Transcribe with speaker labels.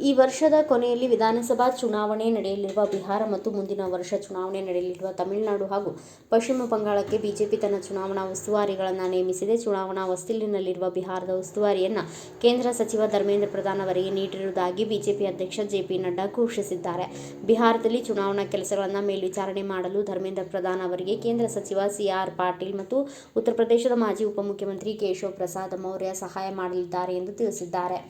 Speaker 1: ಈ ವರ್ಷದ ಕೊನೆಯಲ್ಲಿ ವಿಧಾನಸಭಾ ಚುನಾವಣೆ ನಡೆಯಲಿರುವ ಬಿಹಾರ ಮತ್ತು ಮುಂದಿನ ವರ್ಷ ಚುನಾವಣೆ ನಡೆಯಲಿರುವ ತಮಿಳುನಾಡು ಹಾಗೂ ಪಶ್ಚಿಮ ಬಂಗಾಳಕ್ಕೆ ಬಿಜೆಪಿ ತನ್ನ ಚುನಾವಣಾ ಉಸ್ತುವಾರಿಗಳನ್ನು ನೇಮಿಸಿದೆ. ಚುನಾವಣಾ ಹೊಸ್ತಿಲಿನಲ್ಲಿರುವ ಬಿಹಾರದ ಉಸ್ತುವಾರಿಯನ್ನು ಕೇಂದ್ರ ಸಚಿವ ಧರ್ಮೇಂದ್ರ ಪ್ರಧಾನ್ ಅವರಿಗೆ ನೀಡಿರುವುದಾಗಿ ಬಿಜೆಪಿ ಅಧ್ಯಕ್ಷ ಜೆ. ಪಿ. ನಡ್ಡಾ ಘೋಷಿಸಿದ್ದಾರೆ. ಬಿಹಾರದಲ್ಲಿ ಚುನಾವಣಾ ಕೆಲಸಗಳನ್ನು ಮೇಲ್ವಿಚಾರಣೆ ಮಾಡಲು ಧರ್ಮೇಂದ್ರ ಪ್ರಧಾನ್ ಅವರಿಗೆ ಕೇಂದ್ರ ಸಚಿವ ಸಿ. ಆರ್. ಪಾಟೀಲ್ ಮತ್ತು ಉತ್ತರ ಪ್ರದೇಶದ ಮಾಜಿ ಉಪಮುಖ್ಯಮಂತ್ರಿ ಕೇಶವ್ ಪ್ರಸಾದ್ ಮೌರ್ಯ ಸಹಾಯ ಮಾಡಲಿದ್ದಾರೆ ಎಂದು ತಿಳಿಸಿದ್ದಾರೆ.